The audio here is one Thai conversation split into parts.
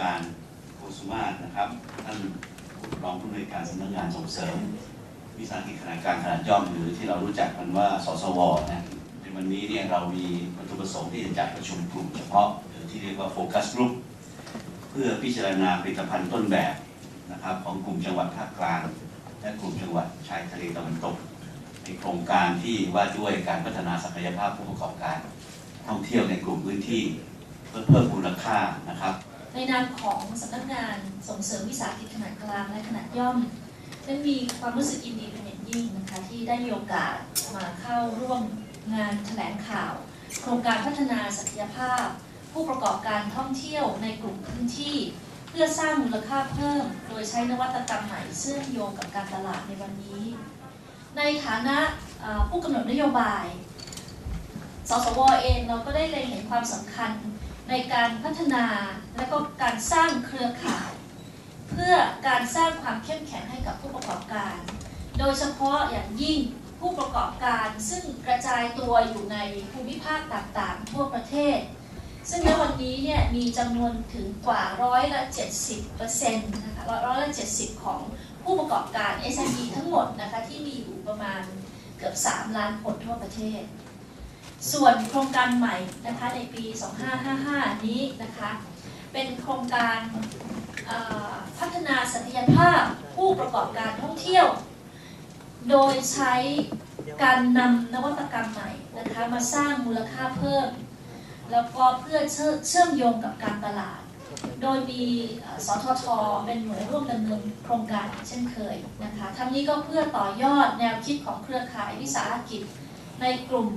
การโคสุมาศนะครับ ท่านรองผู้อำนวยการสำนักงานส่งเสริม วิสาหกิจขนาดกลางขนาดย่อมหรือที่เรารู้จักกันว่าสสวนะในวันนี้เนี่ยเรามีวัตถุประสงค์ที่จะจัดประชุมกลุ่มเฉพาะหรือที่เรียกว่าโฟกัสกลุ่มเพื่อพิจารณาผลิตภัณฑ์ต้นแบบนะครับของกลุ่มจังหวัดภาคกลาง และกลุ่มจังหวัดชายทะเลตะวันตกในโครงการที่ว่าด้วยการพัฒนาศักยภาพผู้ประกอบการ ท่องเที่ยวในกลุ่มพื้นที่ เพื่อเพิ่มมูลค่านะครับ ในนามของสำนักงานส่งเสริมวิสาหกิจขนาดกลางและขนาดย่อมได้มีความรู้สึกยินดีเป็นอย่างยิ่งนะคะที่ได้มีโอกาสมาเข้าร่วมงานแถลงข่าว โครงการพัฒนาศักยภาพ ผู้ประกอบการท่องเที่ยวในกลุ่มพื้นที่ เพื่อสร้างมูลค่าเพิ่ม โดยใช้นวัตกรรมใหม่เชื่อมโยงกับการตลาดในวันนี้ ในฐานะผู้กำหนดนโยบาย สสวเองเราก็ได้เล็งเห็นความสำคัญในการพัฒนา และก็การสร้างเครือข่าย เพื่อการสร้างความเข้มแข็งให้กับผู้ประกอบการ โดยเฉพาะอย่างยิ่งผู้ประกอบการซึ่งกระจายตัวอยู่ในภูมิภาคต่างๆ ทั่วประเทศ ซึ่งในวันนี้เนี่ยมีจำนวนถึงกว่าร้อยละ70เปอร์เซ็นต์นะคะร้อยละ70 ของผู้ประกอบการ SME ทั้งหมดนะคะที่มีอยู่ประมาณเกือบ 3 ล้านคนทั่วประเทศ ส่วนโครงการใหม่นะคะในปี 2555 นี้นะคะ เป็นโครงการพัฒนาศักยภาพผู้ประกอบการท่องเที่ยว โดยใช้การนำนวัตกรรมใหม่นะคะมาสร้างมูลค่าเพิ่ม แล้วก็เพื่อเชื่อเชื่อมโยงกับการตลาด โดยมีสททเป็นหน่วยร่วมดำเนินโครงการเช่นเคยนะคะทั้งนี้ก็เพื่อต่อยอดแนวคิดของเครือข่ายวิสาหกิจในกลุ่ม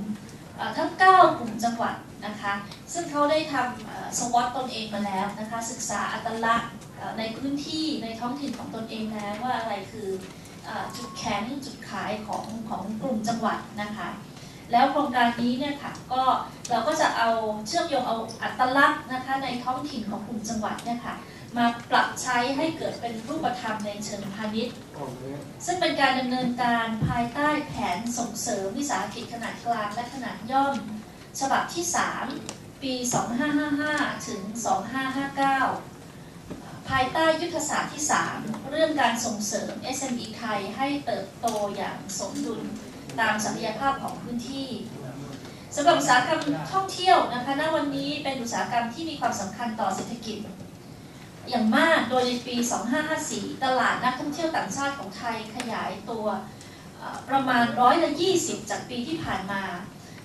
ทั้ง 9 กลุ่มจังหวัด นะคะ ซึ่งเขาได้ทำสวอตตนเองมาแล้วนะคะ ศึกษาอัตลักษณ์ในพื้นที่ในท้องถิ่นของตนเองแล้วว่าอะไรคือจุดแข็งจุดขายของของกลุ่มจังหวัดนะคะ แล้วโครงการนี้เนี่ยค่ะก็เราก็จะเอาเชื่อมโยงเอาอัตลักษณ์นะคะในท้องถิ่นของกลุ่มจังหวัดเนี่ยค่ะมาปรับใช้ให้เกิดเป็นรูปธรรมในเชิงพาณิชย์ ซึ่งเป็นการดำเนินการภายใต้แผนส่งเสริมวิสาหกิจขนาดกลางและขนาดย่อม ฉบับที่ 3 ปี 2555 ถึง 2559 ภายใต้ยุทธศาสตร์ที่ 3 เรื่องการส่งเสริม SME ไทยให้เติบโตอย่างสมดุลตามศักยภาพของพื้นที่สำหรับอุตสาหกรรมท่องเที่ยวนะคะณวันนี้เป็นอุตสาหกรรมที่มีความสำคัญต่อเศรษฐกิจ อย่างมากโดยในปี 2554 ตลาดนักท่องเที่ยวต่างชาติของไทยขยายตัวประมาณร้อยละ20 จากปีที่ผ่านมา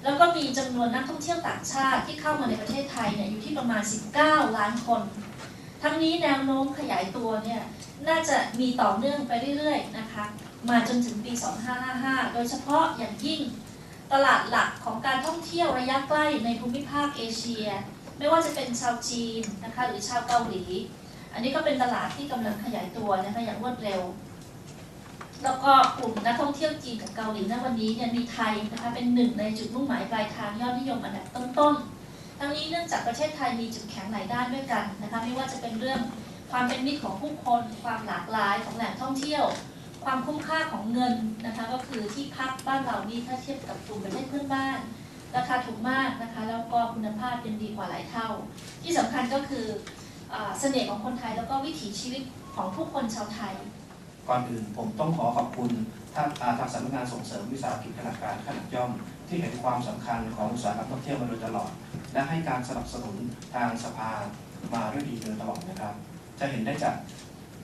แล้วก็มีจำนวนนักท่องเที่ยวต่างชาติที่เข้ามาในประเทศไทยเนี่ยอยู่ที่ประมาณ 19 ล้านคน ทั้งนี้แนวโน้มขยายตัวเนี่ยน่าจะมีต่อเนื่องไปเรื่อยๆนะคะ มาจนถึงปี 2555 โดยเฉพาะอย่างยิ่งตลาดหลักของการท่องเที่ยวระยะใกล้ในภูมิภาคเอเชีย ไม่ว่าจะเป็นชาวจีนนะคะหรือชาวเกาหลี อันนี้ก็เป็นตลาดที่กำลังขยายตัวนะคะอย่างรวดเร็ว แล้วก็กลุ่มนักท่องเที่ยวจีนกับเกาหลีณวันนี้เนี่ยมีไทยนะคะเป็นหนึ่งในจุดมุ่งหมายปลายทางยอดนิยมอันดับต้นๆ ทั้งนี้เนื่องจากประเทศไทยมีจุดแข็งหลายด้านด้วยกันนะคะไม่ว่าจะเป็นเรื่องความเป็นมิตรของผู้คน ความหลากหลายของแหล่งท่องเที่ยว ความคุ้มค่าของเงินนะคะก็คือที่พักบ้านเรานี่ถ้าเทียบกับกลุ่มประเทศเพื่อนบ้านราคาถูกมากนะคะแล้วก็คุณภาพเป็นดีกว่าหลายเท่า ที่สำคัญก็คืออเสน่ห์ของคนไทยแล้วก็วิถีชีวิตของผู้คนชาวไทย ก่อนอื่นผมต้องขอขอบคุณท่านอาทางสำนักงานส่งเสริมวิสาหกิจขนาดกลางขนาดย่อม ที่เห็นความสำคัญของอุตสาหกรรมท่องเที่ยวมาโดยตลอด และให้การสนับสนุนทางสภามาด้วยดีโดยตลอดนะครับ จะเห็นได้จาก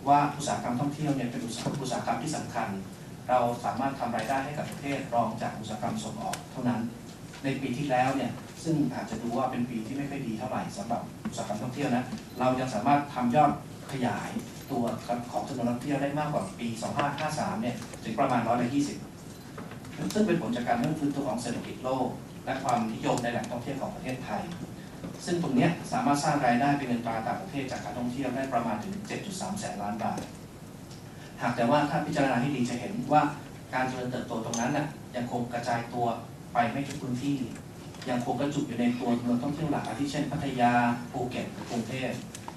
ว่าอุตสาหกรรมท่องเที่ยวเนี่ยเป็นอุตสาหกรรมที่สำคัญ เราสามารถทำรายได้ให้กับประเทศรองจากอุตสาหกรรมส่งออกเท่านั้น ในปีที่แล้วเนี่ยซึ่งอาจจะดูว่าเป็นปีที่ไม่ค่อยดีเท่าไหร่สำหรับอุตสาหกรรมท่องเที่ยวนะเรายังสามารถทำยอดขยาย ตัวของจำนวนนักเที่ยวได้มากกว่าปี 2553 เนี่ยถึงประมาณร้อยละ20 ซึ่งเป็นผลจากการเริ่มฟื้นตัวของเศรษฐกิจโลก และความนิยมในแหล่งท่องเที่ยวของประเทศไทย ซึ่งตรงนี้สามารถสร้างรายได้เป็นเงินตราต่างประเทศจากการท่องเที่ยวได้ประมาณถึง 7.3 แสนล้านบาท หากแต่ว่าถ้าพิจารณาให้ดีจะเห็นว่าการเจริญเติบโตตรงนั้นน่ะยังคงกระจายตัวไปไม่ทุกพื้นที่ ยังคงกระจุกอยู่ในตัวเมืองท่องเที่ยวหลักอาทิเช่นพัทยาภูเก็ตกรุงเทพ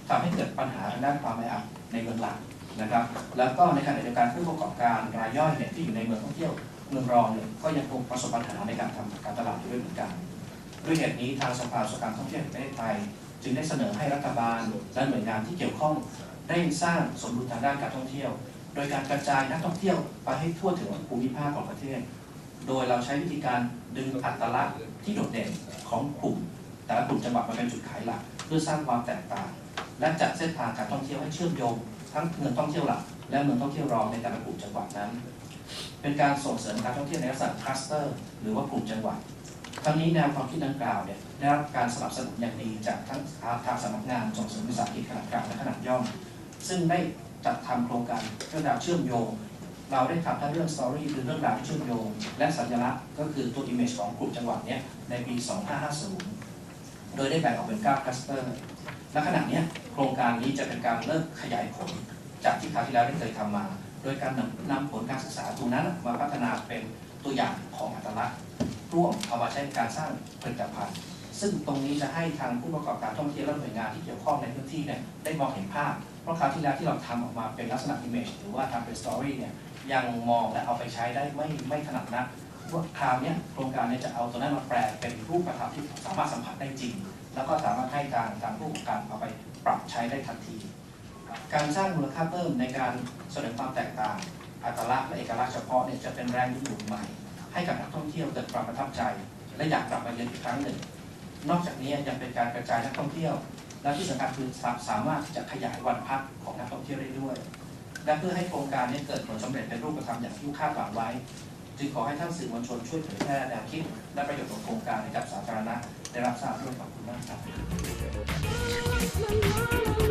ทำให้เกิดปัญหาทางด้านความแออัด ในเมืองหลักนะครับ แล้วก็ในขณะเดียวกันผู้ประกอบการรายย่อยเนี่ยที่อยู่ในเมืองท่องเที่ยวเมืองรองเนี่ยก็ยังคงประสบปัญหาในการทำการตลาดอยู่ด้วยเหมือนกันด้วยเหตุนี้ทางสภาอุตสาหกรรมท่องเที่ยวแห่งประเทศไทย จึงได้เสนอให้รัฐบาลและหน่วยงานที่เกี่ยวข้องเร่งสร้างสมดุลทางด้านการท่องเที่ยว โดยการกระจายนักท่องเที่ยวไปให้ทั่วถึงภูมิภาคของประเทศ โดยเราใช้วิธีการดึงอัตลักษณ์ที่โดดเด่นของกลุ่ม แต่ละกลุ่มจังหวัดมาเป็นจุดขายหลัก เพื่อสร้างความแตกต่าง และจัดเส้นทางการท่องเที่ยวให้เชื่อมโยงทั้งเมืองท่องเที่ยวหลักและเมืองท่องเที่ยวรองในแต่ละกลุ่มจังหวัดนั้น เป็นการส่งเสริมการท่องเที่ยวในลักษณะคลัสเตอร์ หรือว่ากลุ่มจังหวัดทั้งนี้แนวความคิดดังกล่าวเนี่ยได้รับการสนับสนุนอย่างดีจากทั้งทางสำนักงานส่งเสริมวิสาหกิจขนาดกลางและขนาดย่อม ซึ่งได้จัดทำโครงการเรื่องราวเชื่อมโยง เราได้ทำทั้งเรื่องสตอรี่คือเรื่องราวที่เชื่อมโยง และสัญลักษณ์ก็คือตัว image ของกลุ่มจังหวัดเนี้ยในปี 2550 โดยได้แบ่งออกเป็น9คลัสเตอร์ และขณะนี้โครงการนี้จะเป็นการเริ่มขยายผล จากที่คราวที่แล้วได้เคยทำมา โดยการนำนำผลการศึกษาตรงนั้นมาพัฒนาเป็นตัวอย่างของอัตลักษณ์ร่วมเอามาใช้ในการสร้างผลิตภัณฑ์ ซึ่งตรงนี้จะให้ทางผู้ประกอบการท่องเที่ยวและหน่วยงานที่เกี่ยวข้องในพื้นที่เนี่ยได้มองเห็นภาพ เพราะคราวที่แล้วที่เราทำออกมาเป็นลักษณะ image หรือว่าทำเป็น story เนี่ยยังมองและเอาไปใช้ได้ไม่ไม่ถนัดนักว่าคราวนี้โครงการนี้จะเอาตัวนั้นมาแปลเป็นรูปธรรมที่สามารถสัมผัสได้จริง แล้วก็สามารถให้ทางทางผู้ประกอบการเอาไปปรับใช้ได้ทันที การสร้างมูลค่าเพิ่มในการแสดงความแตกต่าง อัตลักษณ์และเอกลักษณ์เฉพาะเนี่ยจะเป็นแรงดึงดูดใหม่ ให้กับนักท่องเที่ยวเกิดความประทับใจ และอยากกลับมาเยือนอีกครั้งหนึ่ง นอกจากนี้ยังเป็นการกระจายนักท่องเที่ยว และที่สำคัญคือสาสามารถจะขยายวันพักของนักท่องเที่ยวได้ด้วยและเพื่อให้โครงการนี้เกิดผลสำเร็จเป็นรูปธรรมอย่างที่คาดหวังไว้ จึงขอให้ท่านสื่อมวลชนช่วยเผยแพร่แนวคิดและประโยชน์ของโครงการให้กับสาธารณะ ได้รับทราบด้วยขอบคุณมากครับ